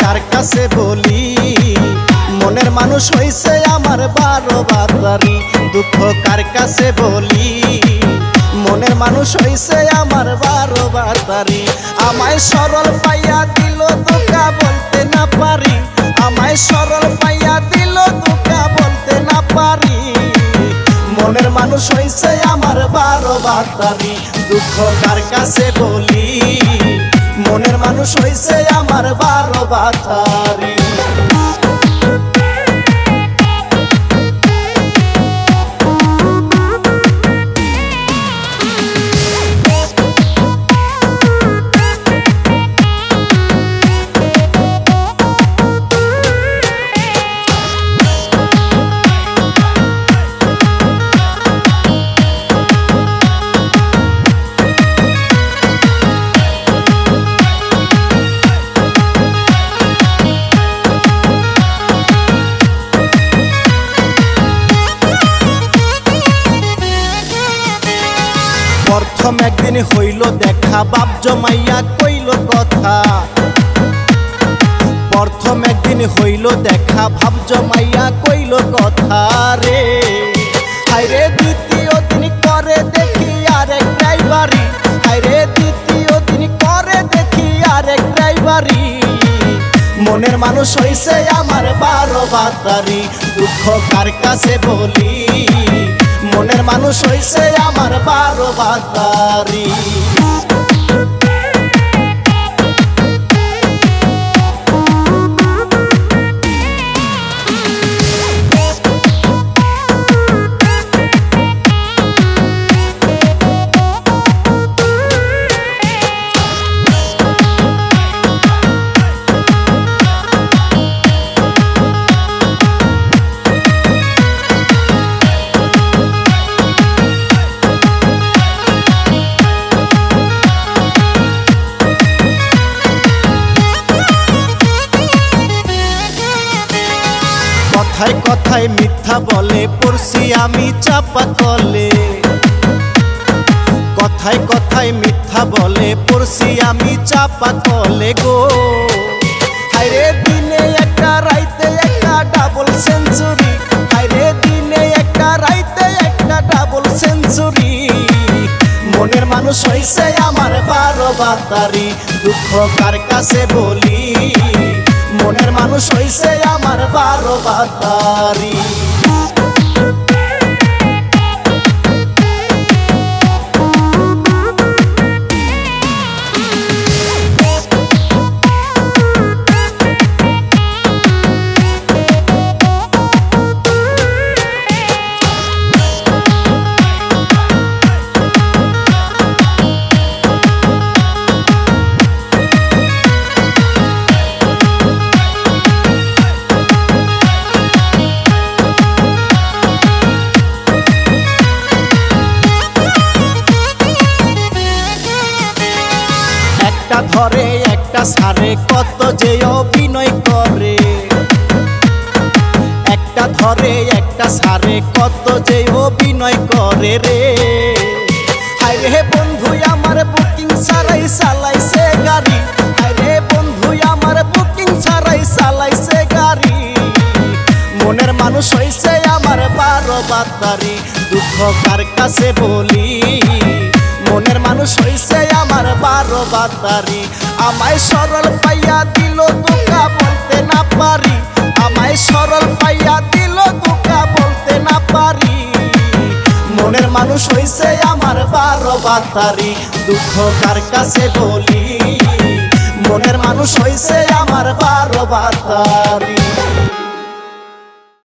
কার কাছে বলি, মনের মানুষ হইছে আমার বারো বাতারি দুঃখ কার কাছে বলি? মনের মানুষ হইছে আমার বারো বাতারি আমায় সরল পাইয়া দিল দুকা বলতে না পারি, আমায় সরল পাইয়া দিল দুকা বলতে না পারি। মনের মানুষ হইছে আমার বারো বাতারি দুঃখ কার কাছে বলি? মনের মানুষ হইছে আমার বারো বাতারি। প্রথম একদিন হইল দেখা, বাপ জমাইয়া কইল কথা। প্রথম একদিন হইল দেখা ভাব জমাইয়া কইল কথা রে। হাইরে দ্বিতীয় দিন করে দেখি আরেক ড্রাইভারি। হাইরে দ্বিতীয় দিন করে দেখি আরেক ড্রাইভারি। মনের মানুষ হইছে আমার বারো বাতারি, দুঃখ কার কাছে বলি? মনের মানুষ হইছে আমার বারো বাতারি। কথায় কথায় মিথ্যা বলে, পড়ছি আমি চাপা কলে কথায় কথায় মিথ্যা বলে, পড়ছি আমি চাপা কলে গো। হাইরে দিনে একটা রাইতে একটা ডাবল সেঞ্চুরি হাইরে দিনে একটা রাইতে একটা ডাবল সেঞ্চুরি মনের মানুষ হইছে আমার বারো বাতারি, দুঃখ কার কাছে বলি? মনের মানুষ হইছে আমার বারো বাতারি ধরে, একটা সারে কত যে অভিনয় করে। একটা ধরে, একটা সারে কত যে অভিনয় করে রে। রে বন্ধু, আমার বুকিং ছাড়াই চালাইছে গাড়ি। রে বন্ধু, আমার বুকিং ছাড়াই চালাইছে গাড়ি। মনের মানুষ হইছে আমার বারো বাতারি। দুঃখ কার কাছে বলি? মনের মানুষ হইছে আমার বারো বাতারি। আমায় সরল পাইয়া দিল দুকা বলতে না পারি। আমায় সরল পাইয়া দিল দুকা বলতে না পারি। মনের মানুষ হইছে আমার বারো বাতারি, দুঃখ কার কাছে বলি? মনের মানুষ হইছে আমার বারো বাতারি।